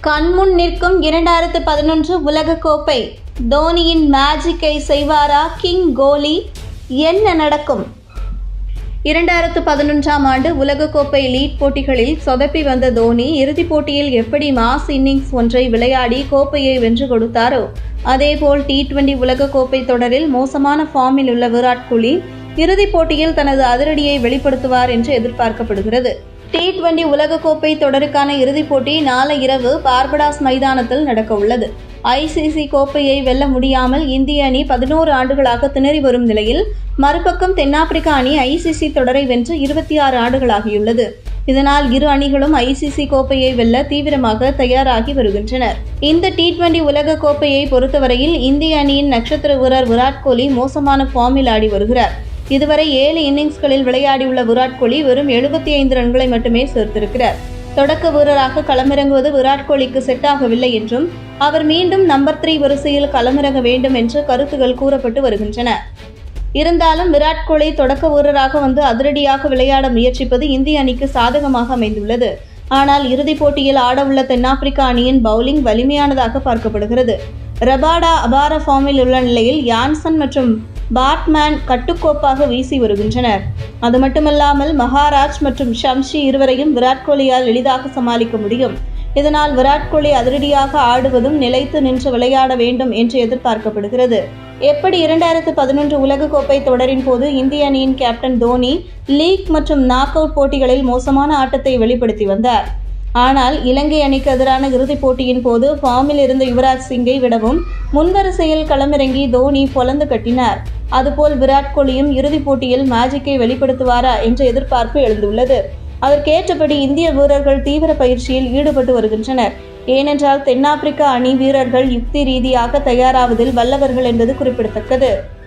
கண்முன் நிற்கும் இரண்டாயிரத்து பதினொன்று உலகக்கோப்பை தோனியின் மேஜிக்கை செய்வாரா கிங் கோலி? என்ன நடக்கும்? இரண்டாயிரத்து பதினொன்றாம் ஆண்டு உலகக்கோப்பை லீட் போட்டிகளில் சொதப்பி வந்த தோனி இறுதிப் போட்டியில் எப்படி மாஸ் இன்னிங்ஸ் ஒன்றை விளையாடி கோப்பையை வென்று கொடுத்தாரோ அதேபோல் டி டுவெண்டி உலகக்கோப்பை தொடரில் மோசமான ஃபார்மில் உள்ள விராட் கோலி இறுதிப் போட்டியில் தனது அதிரடியை வெளிப்படுத்துவார் என்று எதிர்பார்க்கப்படுகிறது. டி டுவெண்டி உலகக்கோப்பை தொடருக்கான இறுதிப் போட்டி நாளை இரவு பார்படாஸ் மைதானத்தில் நடக்க உள்ளது ஐசிசி கோப்பையை வெல்ல முடியாமல் இந்திய அணி பதினோரு ஆண்டுகளாக திணறி வரும் நிலையில் மறுபக்கம் தென்னாப்பிரிக்க அணி ஐசிசி தொடரை வென்று இருபத்தி ஆறு ஆண்டுகளாகியுள்ளது. இதனால் இரு அணிகளும் ஐசிசி கோப்பையை வெல்ல தீவிரமாக தயாராகி வருகின்றனர். இந்த டி டுவெண்டி உலக கோப்பையை பொறுத்தவரையில் இந்திய அணியின் நட்சத்திர வீரர் விராட் கோலி மோசமான ஃபார்மில் ஆடி வருகிறார். இதுவரை ஏழு இன்னிங்ஸ்களில் விளையாடியுள்ள விராட் கோலி வெறும் எழுபத்தி ஐந்து ரன்களை மட்டுமே சேர்த்திருக்கிறார். தொடக்க வீரராக களமிறங்குவது விராட் கோலிக்கு செட் ஆகவில்லை என்றும் அவர் மீண்டும் நம்பர் த்ரீ வரிசையில் களமிறங்க வேண்டும் என்று கருத்துகள் கூறப்பட்டு வருகின்றன. இருந்தாலும் விராட் கோலி தொடக்க வீரராக வந்து அதிரடியாக விளையாட முயற்சிப்பது இந்திய அணிக்கு சாதகமாக அமைந்துள்ளது. ஆனால் இறுதிப் போட்டியில் ஆடவுள்ள தென்னாப்பிரிக்கா அணியின் பவுலிங் வலிமையானதாக பார்க்கப்படுகிறது. ரபாடா அபார ஃபார்மில் உள்ள நிலையில் யான்சன் மற்றும் பாட்மேன் கட்டுக்கோப்பாக வீசி வருகின்றனர். அது மட்டுமல்லாமல் மகாராஜ் மற்றும் ஷம்ஷி இருவரையும் விராட் கோலியால் எளிதாக சமாளிக்க முடியும். இதனால் விராட் கோலி அதிரடியாக ஆடுவதும் நிலைத்து நின்று விளையாட வேண்டும் என்று எதிர்பார்க்கப்படுகிறது. எப்படி இரண்டாயிரத்து பதினொன்று உலகக்கோப்பை தொடரின் போது இந்திய அணியின் கேப்டன் தோனி லீக் மற்றும் நாக் அவுட் போட்டிகளில் மோசமான ஆட்டத்தை வெளிப்படுத்தி வந்தார். ஆனால் இலங்கை அணிக்கு எதிரான இறுதிப் போட்டியின் போது ஃபார்மில் இருந்த யுவராஜ் சிங்கை விடவும் முன்வரிசையில் களமிறங்கி தோனி பொலந்து கட்டினார். அதுபோல் விராட் கோலியும் இறுதிப் போட்டியில் மேஜிக்கை வெளிப்படுத்துவாரா என்ற எதிர்பார்ப்பு எழுந்துள்ளது. அதற்கேற்றபடி இந்திய வீரர்கள் தீவிர பயிற்சியில் ஈடுபட்டு வருகின்றனர். ஏனென்றால் தென்னாப்பிரிக்க அணி வீரர்கள் யுக்தி ரீதியாக தயாராவதில் வல்லவர்கள் என்பது குறிப்பிடத்தக்கது.